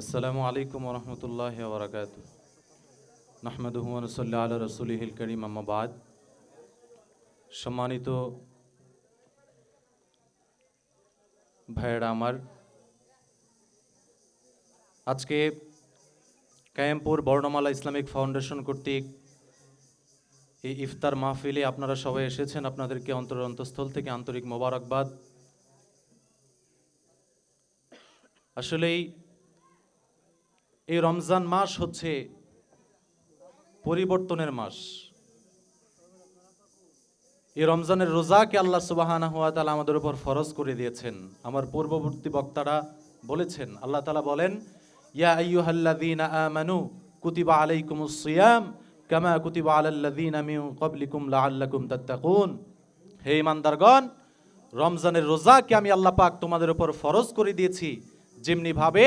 আসসালামু আলাইকুম রহমতুল্লাহ বরকাত নাহমদুহমনসল্লা আল রসুলহিল করিম আম্মাবাদ সম্মানিত ভাইয়েরা আমার, আজকে কায়েমপুর বর্ণমালা ইসলামিক ফাউন্ডেশন কর্তৃক এই ইফতার মাহফিলে আপনারা সবাই এসেছেন। আপনাদেরকে অন্তর অন্তঃস্থল থেকে আন্তরিক মোবারকবাদ। আসলেই এই রমজান মাস হচ্ছে পরিবর্তনের মাস। এই রমজানের রোজাকে আল্লাহ সুবাহানা হুয়া আমাদের উপর ফরজ করে দিয়েছেন। আমার পূর্ববর্তী বক্তারা বলেছেন, আল্লাহ তালা বলেন, ইয়া আইয়ুহাল্লাযীনা আমানু কুতিবা আলাইকুমুস সিয়াম কামা কুতিবা আলাল্লাযীনা মিন ক্বাবলিকুম লাআল্লাকুম তাত্তাকুন। হে ইমানদারগণ রমজানের রোজাকে আমি আল্লাহ পাক তোমাদের উপর ফরজ করে দিয়েছি যেমনি ভাবে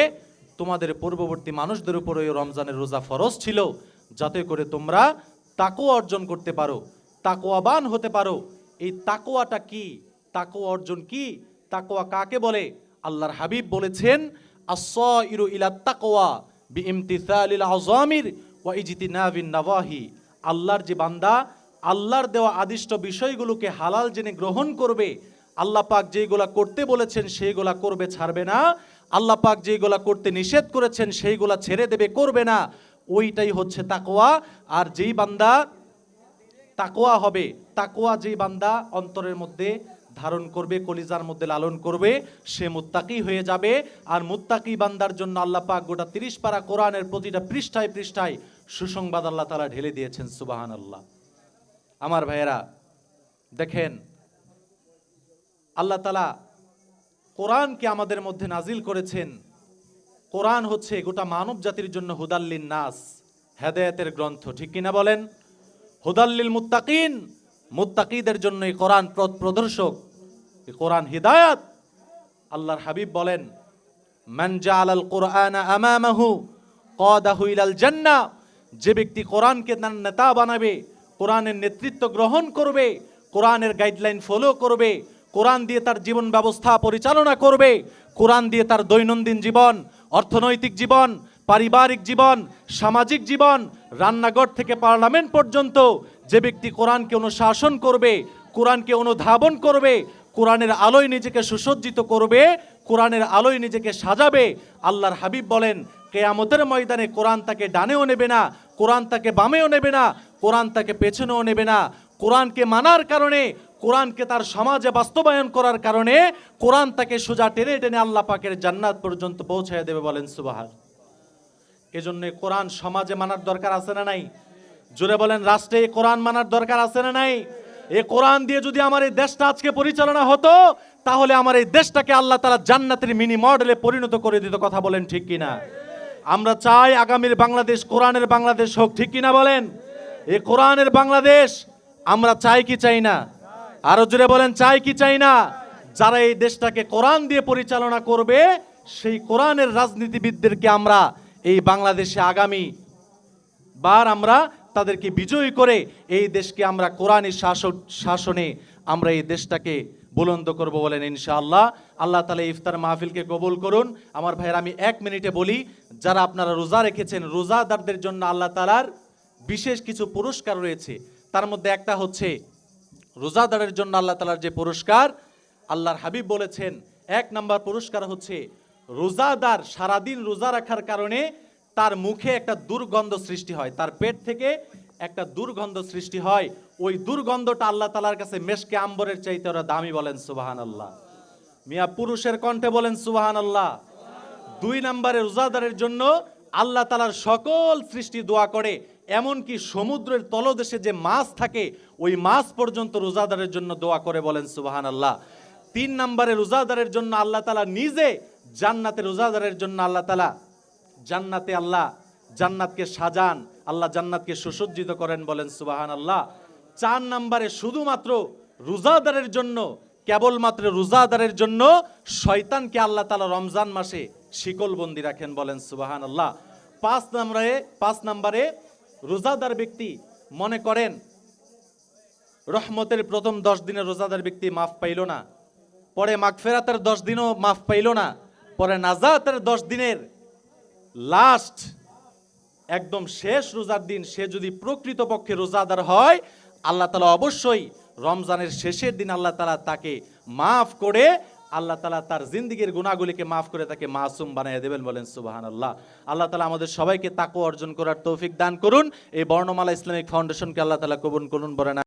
তোমাদের পূর্ববর্তী মানুষদের উপর রমজানের রোজা ফরজ ছিল, যাতে করে তোমরা তাকো অর্জন করতে পারো তাকোয়াবান হতে পারো। এই তাকোয়াটা কি? তাকোয়া অর্জন কি? তাকোয়া কাকে বলে? আল্লাহর হাবিব বলেছেন, আস-সাইরু ইলা তাকওয়া বিইমতিসালিল আযামির ওয়া ইজতিনাবিন নাওয়াহি। আল্লাহর যে বান্দা, আল্লাহর দেওয়া আদিষ্ট বিষয়গুলোকে হালাল জেনে গ্রহণ করবে। আল্লাহ পাক যেগুলা করতে বলেছেন, সেইগুলা করবে, ছাড়বে না। আল্লাহ পাক যেগুলা করতে নিষেধ করেছেন, সেইগুলা ছেড়ে দেবে, করবে না। ওইটাই হচ্ছে তাকোয়া আর যেই বান্দা তাকোয়া হবে তাকোয়া যেই বান্দা অন্তরের মধ্যে ধারণ করবে, কলিজার মধ্যে লালন করবে, সে মুত্তাকি হয়ে যাবে। আর মুত্তাকি বান্দার জন্য আল্লাহ পাক গোটা তিরিশ পারা কোরআনের প্রতিটা পৃষ্ঠায় পৃষ্ঠায় সুসংবাদ আল্লাহ তালা ঢেলে দিয়েছেন সুবাহান আল্লাহ আমার ভাইয়েরা, দেখেন, আল্লাহ তালা কোরআনকে আমাদের মধ্যে নাজিল করেছেন। কোরআন হচ্ছে গোটা মানব জাতির জন্য হুদাল্লিন নাস, হেদায়েতের গ্রন্থ। ঠিক কিনা বলেন? হুদাল্লিল মুত্তাকিন, মুত্তাকিদের জন্য এই কোরআন পথ প্রদর্শক। কোরআন হিদায়াত। আল্লাহর হাবিব বলেন, মান জাআলাল কোরআন আমামাহু, কাদাহু ইলাল জান্নাহ যে ব্যক্তি কোরআনকে তার নেতা বানাবে, কোরআনের নেতৃত্ব গ্রহণ করবে, কোরআনের গাইডলাইন ফলো করবে কোরআন দিয়ে তার জীবন ব্যবস্থা পরিচালনা করবে। কোরআন দিয়ে তার দৈনন্দিন জীবন, অর্থনৈতিক জীবন, পারিবারিক জীবন, সামাজিক জীবন, রান্নাঘর থেকে পার্লামেন্ট পর্যন্ত যে ব্যক্তি কোরআনকে অনুশাসন করবে, কোরআনকে অনুধাবন করবে, কোরআনের আলোয় নিজেকে সুসজ্জিত করবে, কোরআনের আলোয় নিজেকে সাজাবে, আল্লাহর হাবিব বলেন, কেয়ামতের ময়দানে কোরআন তাকে ডানেও নেবে না, কোরআন তাকে বামেও নেবে না, কোরআন তাকে পেছনেও নেবে না। কোরআনকে মানার কারণে কোরআনকে তার সমাজে বাস্তবায়ন করার কারণে কোরআন তাকে সোজা টেনে টেনে আল্লাহ পাকের জান্নাত পর্যন্ত পৌঁছায় দেবে বলেন সুবাহার এজন্য কোরআন সমাজে মানার দরকার আছে না নাই? জোরে বলেন, রাষ্ট্রে কোরআন মানার দরকার আছে না নাই? এ কোরআন দিয়ে যদি আমার এই দেশটা আজকে পরিচালনা হতো, তাহলে আমার এই দেশটাকে আল্লাহ তালা জান্নাতের মিনি মডেলে পরিণত করে দিত, কথা বলেন ঠিক কিনা? আমরা চাই আগামীর বাংলাদেশ কোরআনের বাংলাদেশ হোক, ঠিক কিনা বলেন? এ কোরআনের বাংলাদেশ, আমরা চাই কি চাই না? আরও জোরে বলেন, চাই কি চাই না? যারা এই দেশটাকে কোরআন দিয়ে পরিচালনা করবে, সেই কোরআনের রাজনীতিবিদদেরকে আমরা এই বাংলাদেশে আগামী বার আমরা তাদেরকে বিজয়ী করে এই দেশকে আমরা কোরআনী শাসন শাসনে আমরা এই দেশটাকে বুলন্দ করব বলেন ইনশাআল্লাহ। আল্লাহ তালা ইফতার মাহফিলকে কবুল করুন। আমার ভাইয়ের, আমি এক মিনিটে বলি, যারা আপনারা রোজা রেখেছেন, রোজাদারদের জন্য আল্লাহ তালার বিশেষ কিছু পুরস্কার রয়েছে। তার মধ্যে একটা হচ্ছে রোজাদারের জন্য আল্লাহ তালার যে পুরস্কার, আল্লাহর হাবিব বলেছেন, এক নাম্বার পুরস্কার হচ্ছে রোজাদার সারাদিন রোজা রাখার কারণে তার মুখে একটা দুর্গন্ধ সৃষ্টি হয়, তার পেট থেকে একটা দুর্গন্ধ সৃষ্টি হয়। ওই দুর্গন্ধটা আল্লাহ তালার কাছে মেশকে আম্বরের চাইতে ওরা দামি বলেন সুবাহান আল্লাহ মিয়া পুরুষের কণ্ঠে বলেন সুবাহান আল্লাহ দুই নম্বরে রোজাদারের জন্য আল্লাহ তালার সকল সৃষ্টি দোয়া করে এমনকি সমুদ্রের তলদেশে যে মাছ থাকে, ওই মাছ পর্যন্ত রোজাদারের জন্য দোয়া করে বলেন সুবাহান আল্লাহ তিন নম্বরে রোজাদারের জন্য আল্লাহ তালা নিজে জান্নাতে রোজাদারের জন্য আল্লাহ তালা জান্নাতে আল্লাহ জান্নাতকে সাজান, আল্লাহ জান্নাতকে সুসজ্জিত করেন বলেন সুবাহান আল্লাহ চার নম্বরে শুধুমাত্র রোজাদারের জন্য, কেবলমাত্র রোজাদারের জন্য শয়তানকে আল্লাহ তালা রমজান মাসে শিকলবন্দি রাখেন বলেন সুবাহান আল্লাহ পাঁচ নম্বরে পাঁচ নম্বরে রোজাদার ব্যক্তি মনে করেন, রহমতের প্রথম দশ দিনে রোজাদার ব্যক্তি মাফ পাইল না। পরে মাগফেরাতের দশ দিনও মাফ পাইল না। পরে নাজাতের দশ দিনের লাস্ট একদম শেষ রোজার দিন সে যদি প্রকৃতপক্ষে রোজাদার হয়, আল্লাহ তালা অবশ্যই রমজানের শেষের দিন আল্লাহ তালা তাকে মাফ করে আল্লাহ তালা তার জিন্দিগির গুণাগুলিকে মাফ করে তাকে মাসুম বানিয়ে দেবেন বলেন সুবাহান আল্লাহ আল্লাহ তালা আমাদের সবাইকে তাকু অর্জন করার তৌফিক দান করুন। এই বর্ণমালা ইসলামিক ফাউন্ডেশনকে আল্লাহ তালা কবুল করুন বলেন